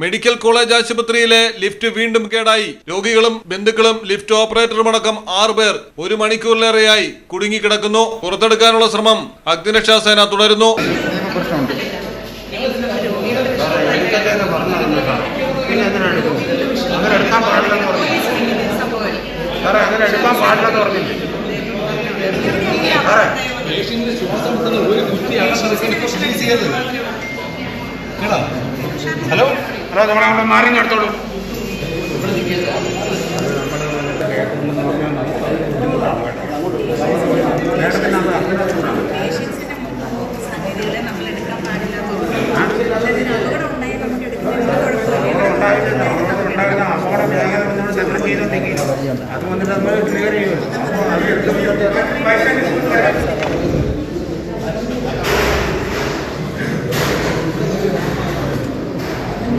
Medical college ആശുപത്രിയിലെ lift വീണ്ടും കേടായി. രോഗികളും ബന്ധുക്കളും ലിഫ്റ്റ് ഓപ്പറേറ്ററുമടക്കം ആറുപേർ ഒരു മണിക്കൂറിലേറെയായി കുടുങ്ങിക്കിടക്കുന്നു. പുറത്തെടുക്കാനുള്ള ശ്രമം അഗ്നിരക്ഷാസേന തുടരുന്നു. ഹലോ പിന്നെ നമ്മൾ അവിടെ മാറി നടത്തോളൂ? ഉണ്ടായിരുന്ന അപകടം വേഗത നമ്മൾ സെപ്പറേറ്റ് ചെയ്തിട്ടുണ്ടെങ്കിൽ അത് വന്നിട്ട് നമ്മൾ ക്ലിയർ ചെയ്യുമല്ലോ ഈ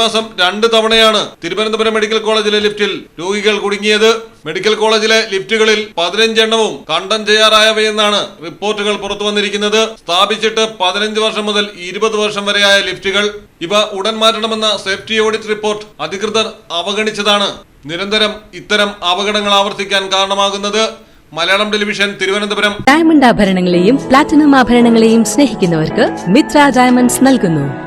മാസം രണ്ട് തവണയാണ് തിരുവനന്തപുരം മെഡിക്കൽ കോളേജിലെ ലിഫ്റ്റിൽ രോഗികൾ കുടുങ്ങിയത്. മെഡിക്കൽ കോളേജിലെ ലിഫ്റ്റുകളിൽ പതിനഞ്ചെണ്ണവും കണ്ടം ചെയ്യാറായവയെന്നാണ് റിപ്പോർട്ടുകൾ പുറത്തു വന്നിരിക്കുന്നത്. സ്ഥാപിച്ചിട്ട് പതിനഞ്ച് വർഷം മുതൽ ഇരുപത് വർഷം വരെയായ ലിഫ്റ്റുകൾ. ഇവ ഉടൻ മാറ്റണമെന്ന സേഫ്റ്റി ഓഡിറ്റ് റിപ്പോർട്ട് അധികൃതർ അവഗണിച്ചതാണ്. നിരന്തരം ഇത്തരം അപകടങ്ങൾ ആവർത്തിക്കാൻ കാരണമാകുന്നത് മലയാളം ടെലിവിഷൻ തിരുവനന്തപുരം. ഡയമണ്ട് ആഭരണങ്ങളെയും പ്ലാറ്റിനം ആഭരണങ്ങളെയും സ്നേഹിക്കുന്നവർക്ക് മിത്ര ഡയമണ്ട്സ് നൽകുന്നു.